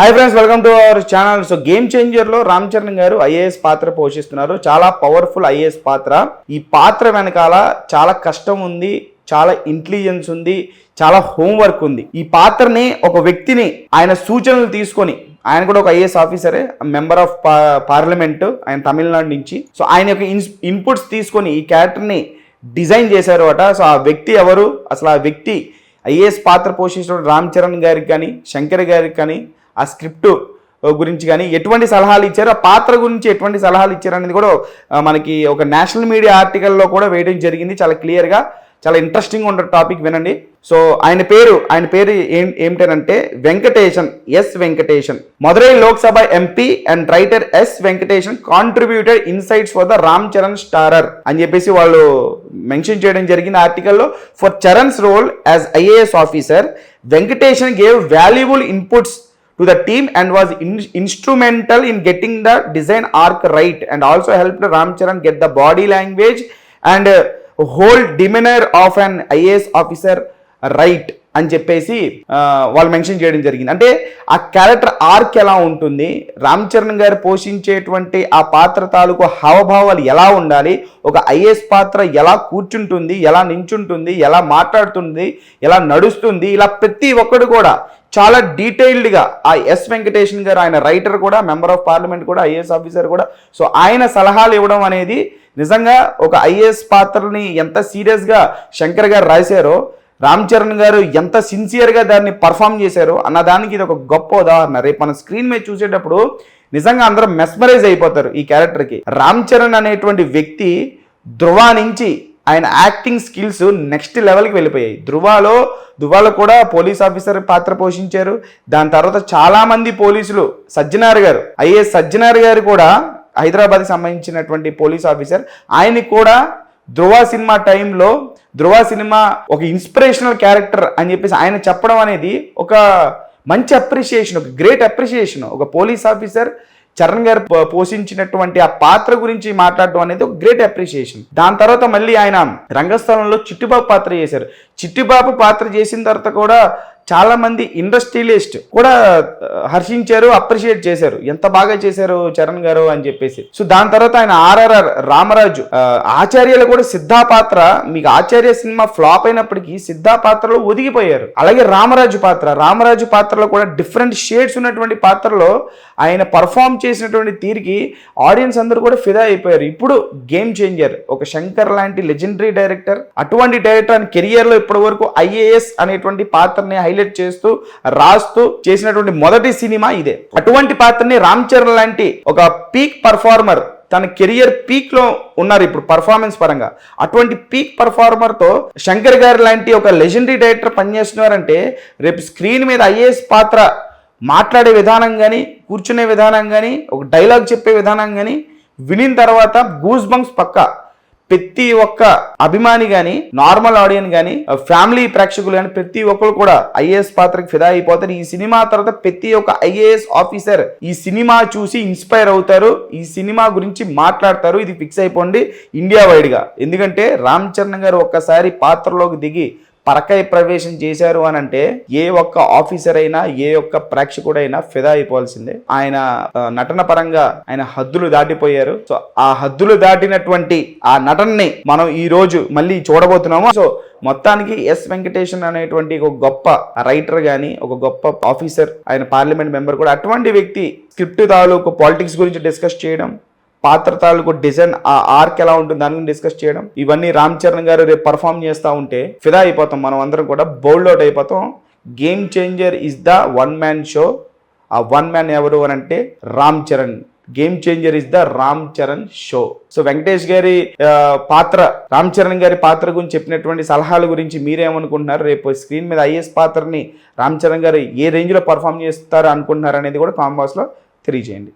Hi friends welcome to our channel so game చేంజర్లో Ram Charan గారు IAS పాత్ర పోషిస్తున్నారు. చాలా పవర్ఫుల్ ఐఏఎస్ పాత్ర. ఈ పాత్ర వెనకాల చాలా కష్టం ఉంది చాలా ఇంటెలిజెన్స్ ఉంది చాలా హోంవర్క్ ఉంది. ఈ పాత్రని ఒక వ్యక్తిని ఆయన సూచనలు తీసుకొని ఆయన కూడా ఒక ఐఏఎస్ ఆఫీసరే మెంబర్ ఆఫ్ పార్లమెంట్ ఆయన తమిళనాడు నుంచి. సో ఆయన యొక్క ఇన్పుట్స్ తీసుకొని ఈ క్యారెక్టర్ని డిజైన్ చేశారు అట. సో ఆ వ్యక్తి ఎవరు? అసలు ఆ వ్యక్తి ఐఏఎస్ పాత్ర పోషించిన రామ్ చరణ్ గారికి కానీ శంకర్ గారికి కానీ ఆ స్క్రిప్ట్ గురించి కానీ ఎటువంటి సలహాలు ఇచ్చారు? ఆ పాత్ర గురించి ఎటువంటి సలహాలు ఇచ్చారు అనేది కూడా మనకి ఒక నేషనల్ మీడియా ఆర్టికల్లో కూడా వేయడం జరిగింది. చాలా క్లియర్గా చాలా ఇంట్రెస్టింగ్ ఉన్న టాపిక్ వినండి. సో ఆయన పేరు ఆయన పేరు ఏం ఏమిటనంటే Venkatesan S Venkatesan Madurai Lok Sabha MP and writer S Venkatesan contributed insights for the Ram Charan starrer అని చెప్పేసి వాళ్ళు మెన్షన్ చేయడం జరిగింది ఆర్టికల్లో. For Charan's role as IAS officer Venkatesan gave valuable inputs to the team and was in- instrumental in getting the design arc right and also helped Ram Charan get the body language and uh, whole demeanor of an IAS officer right అని చెప్పేసి వాళ్ళు mention చేయడం జరిగింది. అంటే ఆ character arc ఎలా ఉంటుంది రామ్ చరణ్ గారు పోషించేటువంటి ఆ పాత్ర తాలూకు హావభావాలు ఎలా ఉండాలి ఒక ఐఏఎస్ పాత్ర ఎలా కూర్చుంటుంది ఎలా నించుంటుంది ఎలా మాట్లాడుతుంది ఎలా నడుస్తుంది ఇలా ప్రతి ఒక్కడు కూడా చాలా డీటెయిల్డ్గా ఆ ఎస్ వెంకటేషన్ గారు ఆయన రైటర్ కూడా మెంబర్ ఆఫ్ పార్లమెంట్ కూడా ఐఏఎస్ ఆఫీసర్ కూడా సో ఆయన సలహాలు ఇవ్వడం అనేది నిజంగా ఒక ఐఏఎస్ పాత్రని ఎంత సీరియస్గా శంకర్ గారు రాశారో రామ్ చరణ్ గారు ఎంత సిన్సియర్గా దాన్ని పర్ఫామ్ చేశారో అన్న దానికి ఇది ఒక గొప్ప ఉదాహరణ. రేపు మన స్క్రీన్ మీద చూసేటప్పుడు నిజంగా అందరూ మెస్మరైజ్ అయిపోతారు ఈ క్యారెక్టర్కి రామ్ చరణ్ అనేటువంటి వ్యక్తి ధృవ నుంచి ఆయన యాక్టింగ్ స్కిల్స్ నెక్స్ట్ లెవెల్కి వెళ్ళిపోయాయి. ధృవాలో ధృవాలో కూడా పోలీస్ ఆఫీసర్ పాత్ర పోషించారు. దాని తర్వాత చాలామంది పోలీసులు సజ్జనార్ గారు ఐఏఎస్ సజ్జనార్ గారు కూడా హైదరాబాద్కి సంబంధించినటువంటి పోలీస్ ఆఫీసర్ ఆయనకి కూడా ధృవ సినిమా టైంలో ధృవ సినిమా ఒక ఇన్స్పిరేషనల్ క్యారెక్టర్ అని చెప్పేసి ఆయన చెప్పడం అనేది ఒక మంచి అప్రిషియేషన్ ఒక గ్రేట్ అప్రిషియేషన్ ఒక పోలీస్ ఆఫీసర్ చరణ్ గారు పో- పోషించినటువంటి ఆ పాత్ర గురించి మాట్లాడడం అనేది ఒక గ్రేట్ అప్రిషియేషన్ దాని తర్వాత మళ్ళీ ఆయన రంగస్థలంలో చిట్టిబాబు పాత్ర చేశారు. చిట్టిబాబు పాత్ర చేసిన తర్వాత కూడా చాలా మంది ఇండస్ట్రియలిస్ట్ కూడా హర్షించారు అప్రిషియేట్ చేశారు. ఎంత బాగా చేశారు చరణ్ గారు అని చెప్పేసి. సో దాని తర్వాత ఆయన ఆర్ఆర్ఆర్ రామరాజు ఆచార్యలు కూడా సిద్ధా పాత్ర మీకు ఆచార్య సినిమా ఫ్లాప్ అయినప్పటికీ సిద్ధా పాత్రలో ఒదిగిపోయారు. అలాగే రామరాజు పాత్ర రామరాజు పాత్రలో కూడా డిఫరెంట్ షేడ్స్ ఉన్నటువంటి పాత్రలో ఆయన పర్ఫామ్ చేసినటువంటి తీరికి ఆడియన్స్ అందరూ కూడా ఫిదా అయిపోయారు. ఇప్పుడు గేమ్ చేంజర్ ఒక శంకర్ లాంటి లెజెండరీ డైరెక్టర్ అటువంటి డైరెక్టర్ ఆయన కెరియర్లో ఇప్పటి వరకు ఐఏఎస్ అనేటువంటి పాత్రని హైలైట్ చేస్తూ రాస్తూ చేసినటువంటి మొదటి సినిమా ఇదే. అటువంటి పాత్రని రామ్ చరణ్ లాంటి ఒక పీక్ పర్ఫార్మర్ తన కెరియర్ పీక్లో ఉన్నారు ఇప్పుడు పర్ఫార్మెన్స్ పరంగా. అటువంటి పీక్ పర్ఫార్మర్తో శంకర్ గారు లాంటి ఒక లెజెండరీ డైరెక్టర్ పనిచేస్తున్నారంటే రేపు స్క్రీన్ మీద ఐఏఎస్ పాత్ర మాట్లాడే విధానం కానీ కూర్చునే విధానం కానీ ఒక డైలాగ్ చెప్పే విధానం కానీ వినిన తర్వాత గూస్ బంక్స్ పక్కా. ప్రతి ఒక్క అభిమాని కానీ నార్మల్ ఆడియన్ కానీ ఫ్యామిలీ ప్రేక్షకులు కానీ ప్రతి ఒక్కరు కూడా ఐఏఎస్ పాత్రకి ఫిదా అయిపోతారు. ఈ సినిమా తర్వాత ప్రతి ఒక్క ఐఏఎస్ ఆఫీసర్ ఈ సినిమా చూసి ఇన్స్పైర్ అవుతారు. ఈ సినిమా గురించి మాట్లాడతారు. ఇది ఫిక్స్ అయిపోండి. ఇండియా వైడ్గా ఎందుకంటే రామ్ చరణ్ గారు ఒక్కసారి పాత్రలోకి దిగి పరకాయ ప్రవేశం చేశారు అని అంటే ఏ ఒక్క ఆఫీసర్ అయినా ఏ ఒక్క ప్రేక్షకుడైనా ఫిదా అయిపోవాల్సిందే. ఆయన నటన పరంగా ఆయన హద్దులు దాటిపోయారు. సో ఆ హద్దులు దాటినటువంటి ఆ నటనని మనం ఈ రోజు మళ్ళీ చూడబోతున్నాము. సో మొత్తానికి ఎస్ వెంకటేషన్ అనేటువంటి ఒక గొప్ప రైటర్ కానీ ఒక గొప్ప ఆఫీసర్ ఆయన పార్లమెంట్ మెంబర్ కూడా అటువంటి వ్యక్తి స్క్రిప్ట్ తాలూకు పాలిటిక్స్ గురించి డిస్కస్ చేయడం పాత్ర తాలూకు డిజైన్ ఆ ఆర్క్ ఎలా ఉంటుంది దాని గురించి డిస్కస్ చేయడం. ఇవన్నీ రామ్ చరణ్ గారు రేపు పర్ఫామ్ చేస్తూ ఉంటే ఫిదా అయిపోతాం. మనం అందరం కూడా బౌల్డ్ అవుట్ అయిపోతాం. Game changer is the one man show ఆ వన్ మ్యాన్ ఎవరు అని అంటే Ram Charan. Game changer is the Ram Charan show so Venkatesh గారి పాత్ర రామ్ చరణ్ గారి పాత్ర గురించి చెప్పినటువంటి సలహాల గురించి మీరేమనుకుంటున్నారు? రేపు స్క్రీన్ మీద ఐఎస్ పాత్రని రామ్ చరణ్ గారు ఏ రేంజ్లో పర్ఫామ్ చేస్తారు అనుకుంటున్నారు అనేది కూడా కాంబాస్లో తెలియజేయండి.